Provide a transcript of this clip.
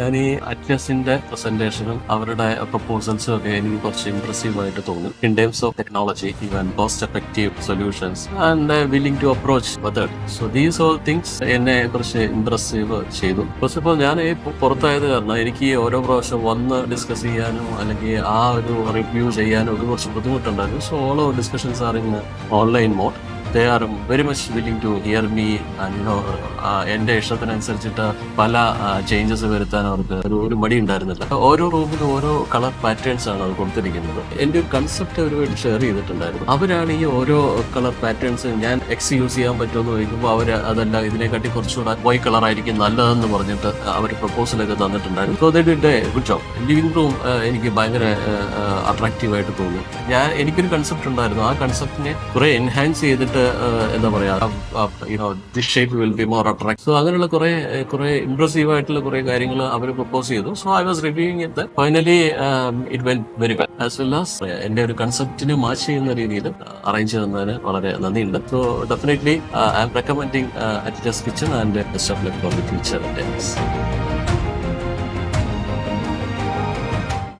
ഞാൻ ഈ അറ്റ്ലസിന്റെ പ്രസന്റേഷനും അവരുടെ പ്രപ്പോസൽസും ഒക്കെ എനിക്ക് കുറച്ച് ഇംപ്രസീവ് ആയിട്ട് തോന്നി. In terms of technology even cost effective solutions and willing to approach method so these all things എന്നെ കുറച്ച് ഇംപ്രസീവ് ചെയ്തു. ഓഫ് ഓൾ ഞാൻ ഈ പുറത്തായത് കാരണം എനിക്ക് ഓരോ പ്രാവശ്യം വന്ന് ഡിസ്കസ് ചെയ്യാനും അല്ലെങ്കിൽ ആ ഒരു റിവ്യൂ ചെയ്യാനും ഒക്കെ കുറച്ച് ബുദ്ധിമുട്ടുണ്ടായിരുന്നു. So all discussions are in online mode they are very much willing to hear me you know എന്റെ ഇഷ്ടത്തിനനുസരിച്ചിട്ട് പല ചേഞ്ചസ് വരുത്താൻ അവർക്ക് ഒരു ഒരു മടി ഉണ്ടായിരുന്നില്ല. ഓരോ റൂമിലും ഓരോ കളർ പാറ്റേൺസ് ആണ് അത് കൊടുത്തിരിക്കുന്നത്. എന്റെ ഒരു കൺസെപ്റ്റ് അവരുമായിട്ട് ഷെയർ ചെയ്തിട്ടുണ്ടായിരുന്നു. അവരാണ് ഈ ഓരോ കളർ പാറ്റേൺസ് ഞാൻ എക്സ് യൂസ് ചെയ്യാൻ പറ്റുമെന്ന് ചോദിക്കുമ്പോൾ അവർ അതല്ല ഇതിനെക്കാട്ടി കുറച്ചുകൂടെ വൈ കളർ ആയിരിക്കും നല്ലതെന്ന് പറഞ്ഞിട്ട് അവർ പ്രപ്പോസലൊക്കെ തന്നിട്ടുണ്ടായിരുന്നു. ലിവിംഗ് റൂം എനിക്ക് ഭയങ്കര അട്രാക്റ്റീവ് ആയിട്ട് തോന്നി. ഞാൻ എനിക്കൊരു കൺസെപ്റ്റ് ഉണ്ടായിരുന്നു. ആ കൺസെപ്റ്റിനെ കുറെ എൻഹാൻസ് ചെയ്തിട്ട് uh, എന്താ പറയാ സോ അങ്ങനെയുള്ള കുറെ കുറെ ഇംപ്രസീവ് ആയിട്ടുള്ള കുറെ കാര്യങ്ങൾ അവർ പ്രപ്പോസ് ചെയ്തു. So I was reviewing it finally it went very well as well as എന്റെ ഒരു കൺസെപ്റ്റിന് മാച്ച് ചെയ്യുന്ന രീതിയിൽ അറേഞ്ച് ചെയ്യുന്നതിന് വളരെ നന്ദിയുണ്ട്. So definitely I am recommending at just kitchen and best of luck for the future